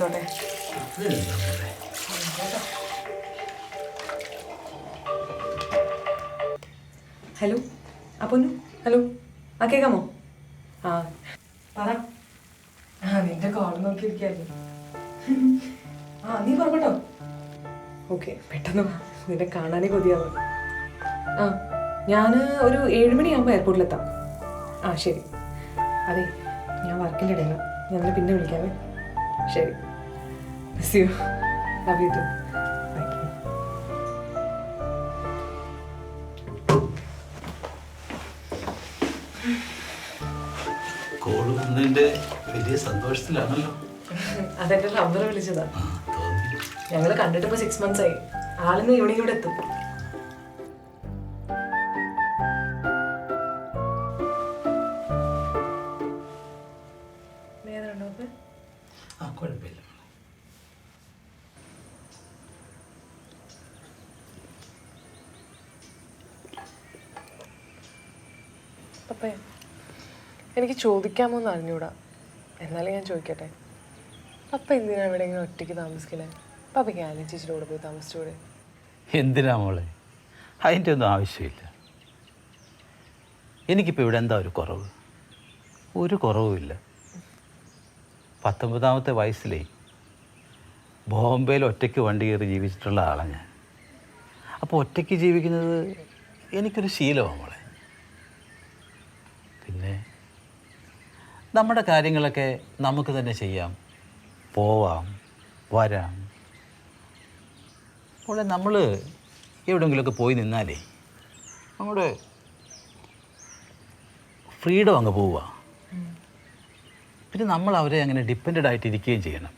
എടുത്തോട്ടെ hello? അപ്പൊന്നു hello? ആ കേൾക്കാമോ ആ. പറ. നിന്റെ കോൾ നോക്കിയിരിക്കായിരുന്നു. ആ നീ പുറപ്പെട്ടോ? ഓക്കെ പെട്ടെന്ന് നിന്നെ കാണാനേ കൊതിയാവും ആ ഞാൻ ഒരു ഏഴുമണിയാകുമ്പോൾ എയർപോർട്ടിലെത്താം. ആ ശരി. അതെ ഞാൻ വർക്കിന്റെ ഇടയിലാണ് ഞാൻ പിന്നെ വിളിക്കാമേ ശരി. Miss you. Love you too Thank you. Call വന്നതിന്റെ വലിയ സന്തോഷത്തിലാണല്ലോ. അതെന്റെ റബ്ബർ വിളിച്ചതാ. ഞങ്ങൾ കണ്ടിട്ട് ഇപ്പൊ സിക്സ് മന്ത്സ് ആയി. ആളിന്ന് ഈവനിങ് ഇവിടെ എത്തും? ആ കുഴപ്പമില്ല. പപ്പേ എനിക്ക് ചോദിക്കാമോ എന്ന് അറിഞ്ഞൂടാ. എന്നാലും ഞാൻ ചോദിക്കട്ടെ. പപ്പ എന്തിനാ ഇവിടെ ഇങ്ങനെ ഒറ്റയ്ക്ക് താമസിക്കണേ? പപ്പയ്ക്ക് ചേച്ചിയുടെ കൂടെ പോയി താമസിച്ചൂടെ? എന്തിനാ മോളെ? അതിന്റെ ഒന്നും ആവശ്യമില്ല. എനിക്കിപ്പോൾ ഇവിടെ എന്താ ഒരു കുറവ്? ഒരു കുറവുമില്ല പത്തൊമ്പതാമത്തെ വയസ്സിലേ ബോംബെയിൽ ഒറ്റയ്ക്ക് വണ്ടി കയറി ജീവിച്ചിട്ടുള്ള ആളാണ് ഞാൻ. അപ്പോൾ ഒറ്റയ്ക്ക് ജീവിക്കുന്നത് എനിക്കൊരു ശീലമാണ് മോളെ പിന്നെ നമ്മുടെ കാര്യങ്ങളൊക്കെ നമുക്ക് തന്നെ ചെയ്യാം. പോവാം വരാം. അവിടെ നമ്മൾ എവിടെയെങ്കിലുമൊക്കെ പോയി നിന്നാലേ നമ്മുടെ ഫ്രീഡം അങ്ങ് പോവുക. പിന്നെ നമ്മൾ അവരെ അങ്ങനെ ഡിപ്പെൻഡ് ആയിട്ട് ഇരിക്കുകയും ചെയ്യണം.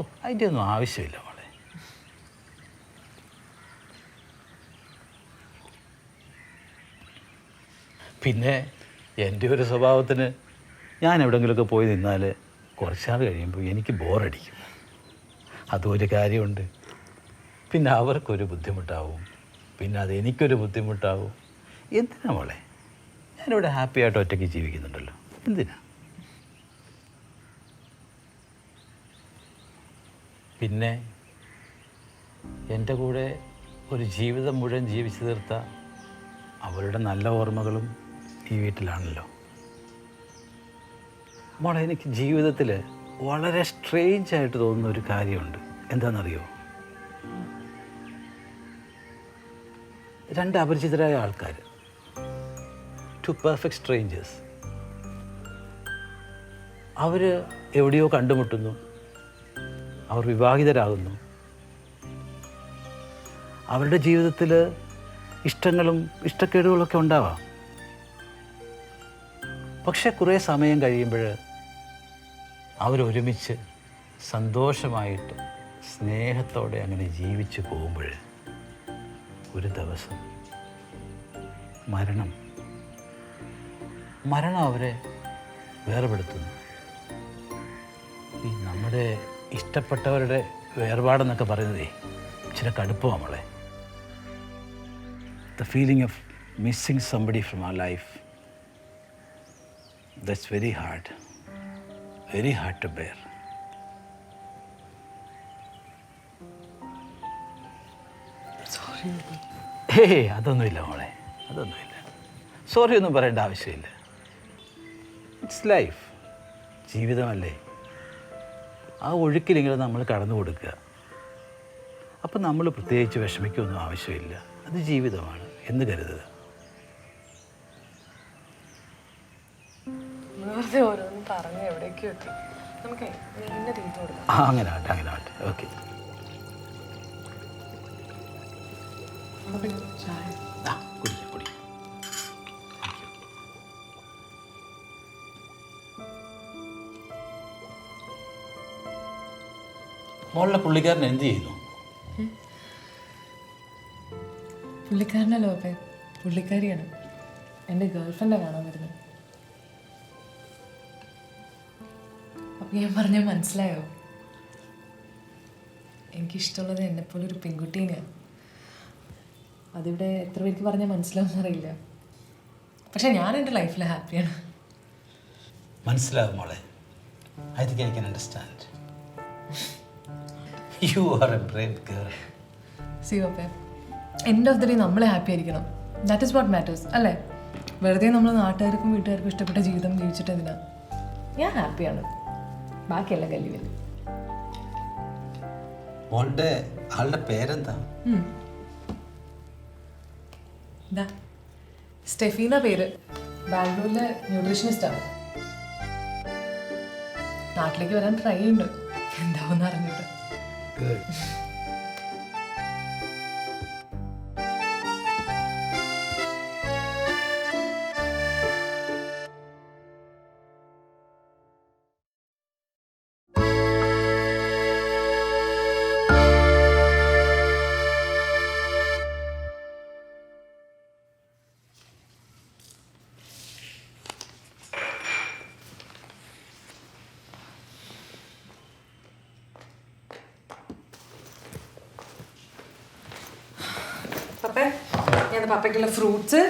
ഓ അതിന്റെ ഒന്നും ആവശ്യമില്ല മോളെ. പിന്നെ എന്റെ ഒരു സ്വഭാവത്തിന് ഞാൻ എവിടെയെങ്കിലുമൊക്കെ പോയി നിന്നാൽ കുറച്ചാൾ കഴിയുമ്പോൾ എനിക്ക് ബോറടിക്കും. അതൊരു കാര്യമുണ്ട്. പിന്നെ അവർക്കൊരു ബുദ്ധിമുട്ടാവും. പിന്നെ അത് എനിക്കൊരു ബുദ്ധിമുട്ടാവും. എന്തിനാ മോളെ? ഞാനിവിടെ ഹാപ്പി ആയിട്ട് ഒറ്റയ്ക്ക് ജീവിക്കുന്നുണ്ടല്ലോ. എന്തിനാ? പിന്നെ എന്റെ കൂടെ ഒരു ജീവിതം മുഴുവൻ ജീവിച്ചു തീർത്ത അവരുടെ നല്ല ഓർമ്മകളും ഈ വീട്ടിലാണല്ലോ. മോളെ എനിക്ക് ജീവിതത്തിൽ വളരെ സ്ട്രേഞ്ച് ആയിട്ട് തോന്നുന്ന ഒരു കാര്യമുണ്ട്. എന്താണെന്നറിയോ? രണ്ട് അപരിചിതരായ ആൾക്കാർ ടു പെർഫെക്റ്റ് സ്ട്രേഞ്ചേഴ്സ് അവർ എവിടെയോ കണ്ടുമുട്ടുന്നു. അവർ വിവാഹിതരാകുന്നു. അവരുടെ ജീവിതത്തിൽ ഇഷ്ടങ്ങളും ഇഷ്ടക്കേടുകളൊക്കെ ഉണ്ടാവാം. പക്ഷെ കുറേ സമയം കഴിയുമ്പോൾ അവരൊരുമിച്ച് സന്തോഷമായിട്ട് സ്നേഹത്തോടെ അങ്ങനെ ജീവിച്ചു പോകുമ്പോൾ ഒരു ദിവസം മരണം. മരണം അവരെ വേർപെടുത്തുന്നു. ഈ നമ്മുടെ ഇഷ്ടപ്പെട്ടവരുടെ വേർപാടെന്നൊക്കെ പറയുന്നതേ ഇച്ചിരി കടുപ്പമാണ് നമ്മളെ the feeling of missing somebody from ആ life that's very hard very hard to bear ഏയ് അതൊന്നുമില്ല മോളെ. അതൊന്നുമില്ല. സോറി ഒന്നും പറയേണ്ട ആവശ്യമില്ല. ഇറ്റ്സ് ലൈഫ് ജീവിതമല്ലേ? ആ ഒഴുക്കിലെങ്കിലും നമ്മൾ കടന്നു കൊടുക്കുക. അപ്പം നമ്മൾ പ്രത്യേകിച്ച് വിഷമിക്കൊന്നും ആവശ്യമില്ല. അത് ജീവിതമാണ്. എന്ന് കരുതുക. വെറുതെ ഓരോന്നും പറഞ്ഞ് എവിടേക്കോ എത്തി നമുക്ക് കൊടുക്കാം. ആ അങ്ങനെ ആവട്ടെ അങ്ങനെ ആവട്ടെ. ഓക്കെ. അപ്പൊ കുടിക്കാം കുടിക്കാം. മോളിലെ പുള്ളിക്കാരൻ എന്ത് ചെയ്യുന്നു? പുള്ളിക്കാരനല്ലോ അപ്പേ പുള്ളിക്കാരിയാണ്. എന്റെ ഗേൾഫ്രണ്ടാണ് കാണാൻ വരുന്നത്. ഞാൻ പറഞ്ഞ മനസ്സിലായോ? എനിക്കിഷ്ടമുള്ളത് എന്നെപ്പോലെ ഒരു പെൺകുട്ടീനെയാണ് അതിവിടെ എത്ര പേർക്ക് പറഞ്ഞാൽ മനസ്സിലാവും അറിയില്ല. പക്ഷെ ഞാൻ എന്റെ ലൈഫിൽ ഹാപ്പിയാണ്. മനസ്സിലാവും മോളെ. I think I can understand you are a brave girl see ഓപ്പേ end of the day നമ്മൾ ഹാപ്പി ആയിരിക്കണം. ദാറ്റ് ഇസ് വാട്ട് മാറ്റേഴ്സ് അല്ലേ? വെറുതെ നമ്മൾ നാട്ടുകാർക്കും വീട്ടുകാർക്കും ഇഷ്ടപ്പെട്ട ജീവിതം ജീവിച്ചിട്ട് എന്തിനാ? ഞാൻ ഹാപ്പിയാണ് ബാക്കിയെല്ലാം കല്ലി വരും മോളുടെ ആളുടെ പേരെന്താ? ഇതാ. സ്റ്റെഫീന പേര്. ബാംഗ്ലൂരിലെ ന്യൂട്രീഷനിസ്റ്റാണ്. നാട്ടിലേക്ക് വരാൻ ട്രൈ ഉണ്ട് എന്താവെന്ന് അറിഞ്ഞിട്ട് പപ്പേ ഞാൻ പപ്പയ്ക്കുള്ള ഫ്രൂട്ട്സ്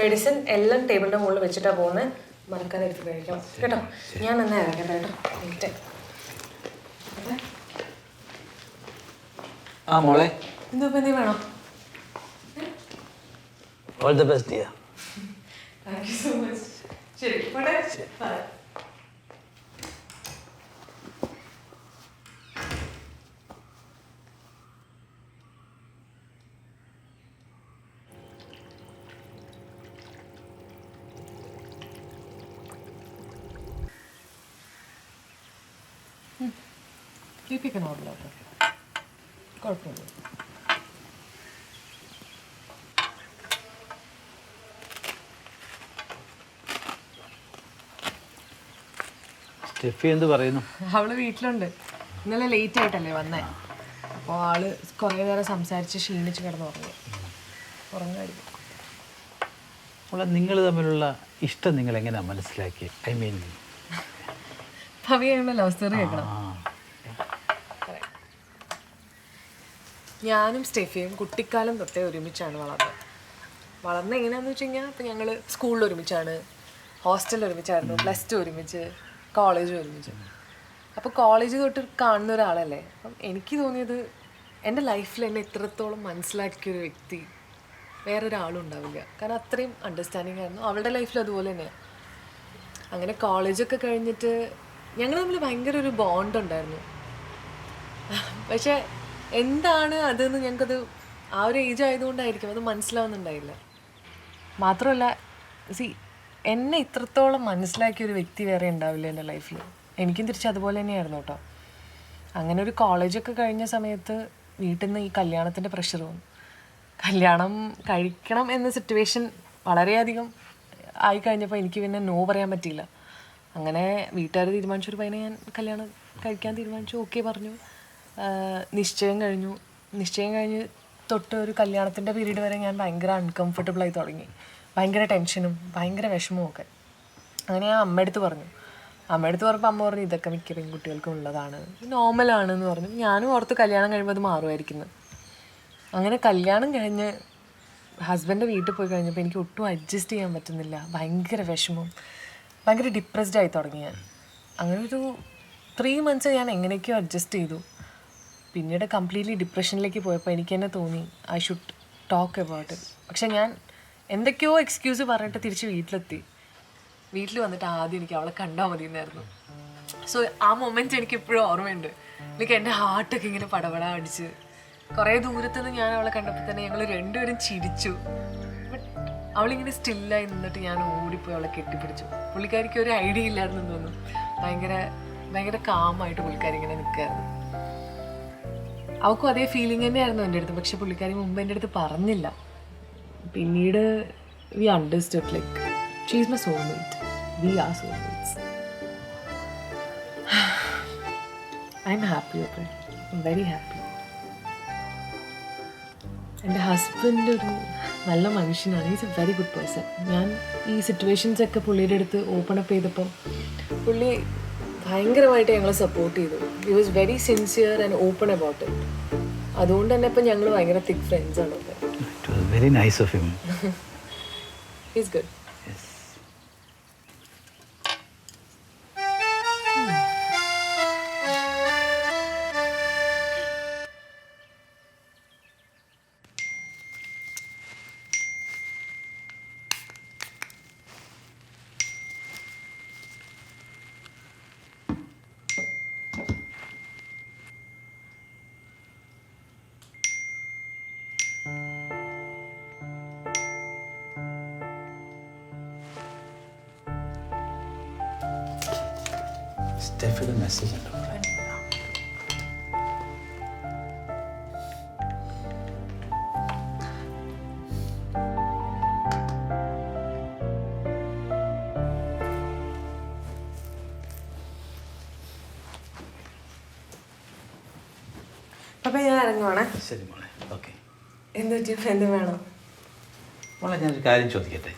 മെഡിസിൻ എല്ലാം ടേബിളിന്റെ മുകളിൽ വെച്ചിട്ടാണ് പോകുന്നത് മറക്കാതെ എടുത്ത് കഴിക്കണം. കേട്ടോ? ഞാൻ നന്നായി ഇറങ്ങട്ടെ കേട്ടോ. വെയിറ്റ് ആ മോളെ. എന്തോ നീ വേണോ? All the best dear thank you so much ശരി പോട്ടെ. ഒക്കെ നോർമലാട്ടോ കുഴപ്പമില്ല. സ്റ്റെഫി എന്ത് പറയുന്നു? അവൾ വീട്ടിലുണ്ട്. ഇന്നലെ ലേറ്റ് ആയിട്ടല്ലേ വന്നേ. അപ്പോൾ ആൾ കുറേ നേരം സംസാരിച്ച് ക്ഷീണിച്ച് കിടന്ന് ഉറങ്ങി. ഉറങ്ങായിരിക്കും മോളെ നിങ്ങൾ തമ്മിലുള്ള ഇഷ്ടം നിങ്ങൾ എങ്ങനെയാ മനസ്സിലാക്കി ഐ മീൻ ഭവിയുള്ള ലവ് സ്റ്റോറി കേൾക്കണം ആ ഞാനും സ്റ്റെഫിയും കുട്ടിക്കാലം തൊട്ടേ ഒരുമിച്ചാണ് വളർന്നത്. വളർന്ന എങ്ങനെയാണെന്ന് വെച്ച് കഴിഞ്ഞാൽ ഇപ്പം ഞങ്ങൾ സ്കൂളിൽ ഒരുമിച്ചാണ് ഹോസ്റ്റലിൽ ഒരുമിച്ചായിരുന്നു പ്ലസ് ടു ഒരുമിച്ച് കോളേജ് ഒരുമിച്ച്. അപ്പോൾ കോളേജ് തൊട്ട് കാണുന്ന ഒരാളല്ലേ അപ്പം എനിക്ക് തോന്നിയത് എന്റെ ലൈഫിൽ എന്നെ ഇത്രത്തോളം മനസ്സിലാക്കിയ ഒരു വ്യക്തി വേറൊരാളും ഉണ്ടാവില്ല. കാരണം അത്രയും അണ്ടർസ്റ്റാൻഡിങ് ആയിരുന്നു. അവളുടെ ലൈഫിൽ അതുപോലെ തന്നെയാണ് അങ്ങനെ കോളേജൊക്കെ കഴിഞ്ഞിട്ട് ഞങ്ങൾ തമ്മിൽ ഭയങ്കര ഒരു ബോണ്ട് ഉണ്ടായിരുന്നു. പക്ഷെ എന്താണ് അതെന്ന് ഞങ്ങൾക്കത് ആ ഒരു ഏജ് ആയതുകൊണ്ടായിരിക്കും. അത് മനസ്സിലാവുന്നുണ്ടായില്ല. മാത്രമല്ല സി എന്നെ ഇത്രത്തോളം മനസ്സിലാക്കിയ ഒരു വ്യക്തി വേറെ ഉണ്ടാവില്ല എന്റെ ലൈഫിൽ എനിക്കും തിരിച്ച് അതുപോലെ തന്നെയായിരുന്നു കേട്ടോ. അങ്ങനെ ഒരു കോളേജൊക്കെ കഴിഞ്ഞ സമയത്ത് വീട്ടിൽ നിന്ന് ഈ കല്യാണത്തിന്റെ പ്രഷർ വന്നു. കല്യാണം കഴിക്കണം എന്ന സിറ്റുവേഷൻ വളരെയധികം ആയി കഴിഞ്ഞപ്പോൾ എനിക്ക് പിന്നെ നോ പറയാൻ പറ്റിയില്ല. അങ്ങനെ വീട്ടുകാർ തീരുമാനിച്ചൊരു പയ്യനെ ഞാൻ കല്യാണം കഴിക്കാൻ തീരുമാനിച്ചു. ഓക്കെ പറഞ്ഞു. നിശ്ചയം കഴിഞ്ഞു. നിശ്ചയം കഴിഞ്ഞ് തൊട്ട് ഒരു കല്യാണത്തിന്റെ പീരീഡ് വരെ ഞാൻ ഭയങ്കര അൺകംഫർട്ടബിൾ ആയി തുടങ്ങി. ഭയങ്കര ടെൻഷനും ഭയങ്കര വിഷമവും ഒക്കെ. അങ്ങനെ ഞാൻ അമ്മയടുത്ത് പറഞ്ഞു. അമ്മയടുത്ത് പറഞ്ഞപ്പോൾ അമ്മ പറഞ്ഞു ഇതൊക്കെ മിക്ക പെൺകുട്ടികൾക്കും ഉള്ളതാണ്. നോർമലാണ് എന്ന് പറഞ്ഞു. ഞാനും ഓർത്ത് കല്യാണം കഴിയുമ്പോൾ അത് മാറുമായിരിക്കുന്നു. അങ്ങനെ കല്യാണം കഴിഞ്ഞ് ഹസ്ബൻഡ് വീട്ടിൽ പോയി കഴിഞ്ഞപ്പോൾ എനിക്ക് ഒട്ടും അഡ്ജസ്റ്റ് ചെയ്യാൻ പറ്റുന്നില്ല. ഭയങ്കര വിഷമം ഭയങ്കര ഡിപ്രസ്ഡ് ആയി തുടങ്ങി ഞാൻ. അങ്ങനെ ഒരു ത്രീ മന്ത്സ് ഞാൻ എങ്ങനെയൊക്കെയോ അഡ്ജസ്റ്റ് ചെയ്തു. പിന്നീട് കംപ്ലീറ്റ്ലി ഡിപ്രഷനിലേക്ക് പോയപ്പോൾ എനിക്ക് തന്നെ തോന്നി ഐ ഷുഡ് ടോക്ക് അബൌട്ട് പക്ഷെ ഞാൻ എന്തൊക്കെയോ എക്സ്ക്യൂസ് പറഞ്ഞിട്ട് തിരിച്ച് വീട്ടിലെത്തി. വീട്ടിൽ വന്നിട്ട് ആദ്യം എനിക്ക് അവളെ കണ്ടാൽ മതി എന്നായിരുന്നു സോ ആ മൊമെന്റ് എനിക്ക് ഇപ്പോഴും ഓർമ്മയുണ്ട്. ലൈക്ക് എന്റെ ഹാർട്ടൊക്കെ ഇങ്ങനെ പടപട അടിച്ച്. കുറേ ദൂരത്തുനിന്ന് ഞാൻ അവളെ കണ്ടപ്പോൾ തന്നെ ഞങ്ങൾ രണ്ടുപേരും ചിരിച്ചു. അവളിങ്ങനെ സ്റ്റില്ലായി നിന്നിട്ട് ഞാൻ ഓടിപ്പോയി അവളെ കെട്ടിപ്പിടിച്ചു. പുള്ളിക്കാരിക്ക് ഒരു ഐഡിയ ഇല്ലായിരുന്നു തോന്നുന്നു. ഭയങ്കര ഭയങ്കര കാമായിട്ട് പുള്ളിക്കാരി ഇങ്ങനെ നിൽക്കായിരുന്നു അവൾക്കും അതേ ഫീലിംഗ് തന്നെയായിരുന്നു എന്റെ അടുത്ത്. പക്ഷെ പുള്ളിക്കാരി മുമ്പ് എന്റെ അടുത്ത് പറഞ്ഞില്ല. പിന്നീട് we understood like she's my soulmate we are soulmates I'm happy open very happy എന്റെ ഹസ്ബൻഡ് ഒരു നല്ല മനുഷ്യനാണ്. Is a very good person ഞാൻ ഈ സിറ്റുവേഷൻസ് ഒക്കെ പുള്ളിയുടെ അടുത്ത് ഓപ്പൺ അപ്പ് ചെയ്തപ്പം പുള്ളി ഭയങ്കരമായിട്ട് ഞങ്ങളെ സപ്പോർട്ട് ചെയ്തു. He was very sincere and open about it അതുകൊണ്ട് തന്നെ ഇപ്പം ഞങ്ങൾ ഭയങ്കര തിക് ഫ്രണ്ട്സ് ആണ്. It was very nice of him is good സ്റ്റെഫിയുടെ message ഉണ്ട് മോളെ. പപ്പ ഞാൻ ഇറങ്ങുവാണേ. ശരി മോളെ. ഓക്കെ. എന്ത് പറ്റിയ ഫ്രണ്ട് വേണം? മോളെ ഞാനൊരു കാര്യം ചോദിക്കട്ടെ?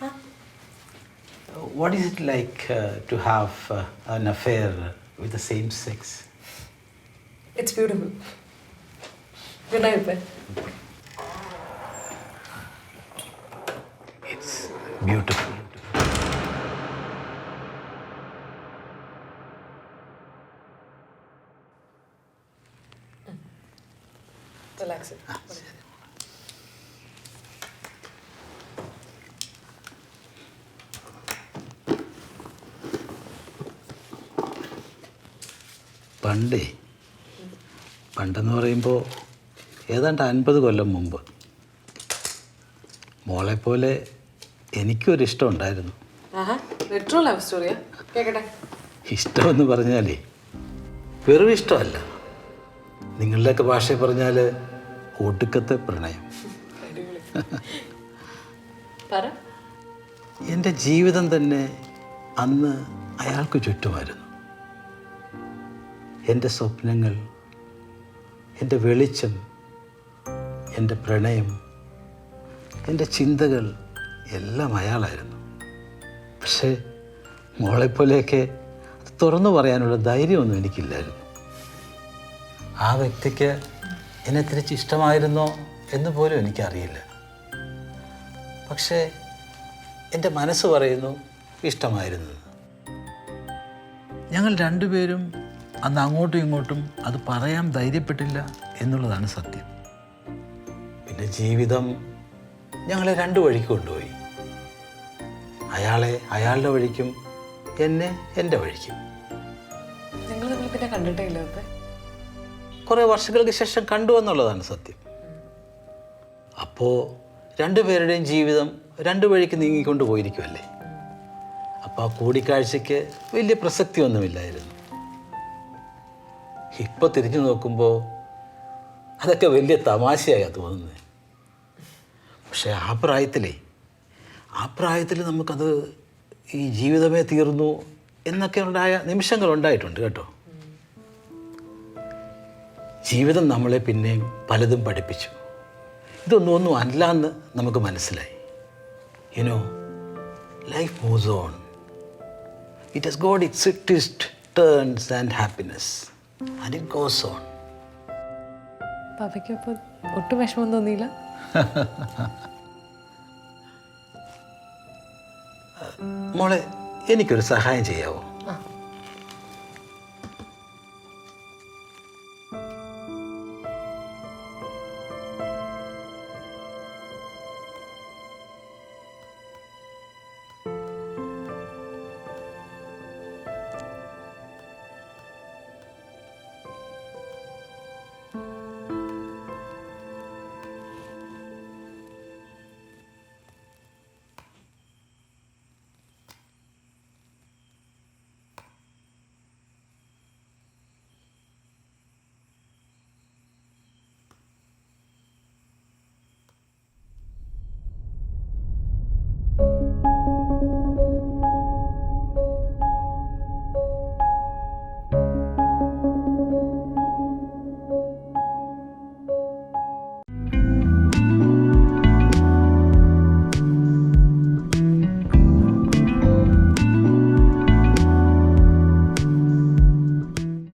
What is it like to have an affair with the same sex. It's beautiful. Good night, Ben. It's beautiful. Relax it. പണ്ടേ പണ്ടെന്ന് പറയുമ്പോൾ ഏതാണ്ട് അൻപത് കൊല്ലം മുമ്പ് മോളെപ്പോലെ എനിക്കൊരു ഇഷ്ടം ഉണ്ടായിരുന്നു. ഇഷ്ടമെന്ന് പറഞ്ഞാലേ വെറും ഇഷ്ടമല്ല. നിങ്ങളുടെയൊക്കെ ഭാഷയിൽ പറഞ്ഞാൽ ഒടുക്കത്തെ പ്രണയം. എന്റെ ജീവിതം തന്നെ അന്ന് അയാൾക്ക് ചുറ്റുമായിരുന്നു. എന്റെ സ്വപ്നങ്ങൾ എന്റെ വെളിച്ചം എന്റെ പ്രണയം എന്റെ ചിന്തകൾ എല്ലാം അയാളായിരുന്നു. പക്ഷേ മോളെപ്പോലെയൊക്കെ അത് തുറന്നു പറയാനുള്ള ധൈര്യമൊന്നും എനിക്കില്ലായിരുന്നു. ആ വ്യക്തിക്ക് എന്നെ തിരിച്ച് ഇഷ്ടമായിരുന്നോ എന്ന് പോലും എനിക്കറിയില്ല. പക്ഷേ എന്റെ മനസ്സ് പറയുന്നു ഇഷ്ടമായിരുന്നു. ഞങ്ങൾ രണ്ടുപേരും അന്ന് അങ്ങോട്ടും ഇങ്ങോട്ടും അത് പറയാൻ ധൈര്യപ്പെട്ടില്ല എന്നുള്ളതാണ് സത്യം. പിന്നെ ജീവിതം ഞങ്ങളെ രണ്ട് വഴിക്ക് കൊണ്ടുപോയി. അയാളെ അയാളുടെ വഴിക്കും എന്നെ എന്റെ വഴിക്കും. നിങ്ങൾ തമ്മിൽ പിന്നെ കണ്ടിട്ടേ ഇല്ല കുറേ വർഷങ്ങൾക്ക് ശേഷം കണ്ടു എന്നുള്ളതാണ് സത്യം. അപ്പോൾ രണ്ടുപേരുടെയും ജീവിതം രണ്ട് വഴിക്ക് നീങ്ങിക്കൊണ്ട് പോയിരിക്കുമല്ലേ അപ്പോൾ ആ കൂടിക്കാഴ്ചയ്ക്ക് വലിയ പ്രസക്തി പ്രസക്തിയൊന്നുമില്ലായിരുന്നു ഇപ്പോൾ തിരിഞ്ഞു നോക്കുമ്പോൾ അതൊക്കെ വലിയ തമാശയായാണ് തോന്നുന്നത് പക്ഷേ ആ പ്രായത്തിലേ ആ പ്രായത്തിൽ നമുക്കത് ഈ ജീവിതമേ തീർന്നു എന്നൊക്കെ ഉണ്ടായ നിമിഷങ്ങൾ ഉണ്ടായിട്ടുണ്ട് കേട്ടോ. ജീവിതം നമ്മളെ പിന്നെയും പലതും പഠിപ്പിച്ചു. ഇതൊന്നും ഒന്നും അല്ല എന്ന് നമുക്ക് മനസ്സിലായി. You know life moves on it has got its twist turns and happiness and it goes on പപ്പയ്ക്ക് ഒട്ടും വിഷമം തോന്നിയില്ല. മോളെ എനിക്കൊരു സഹായം ചെയ്യാവോ?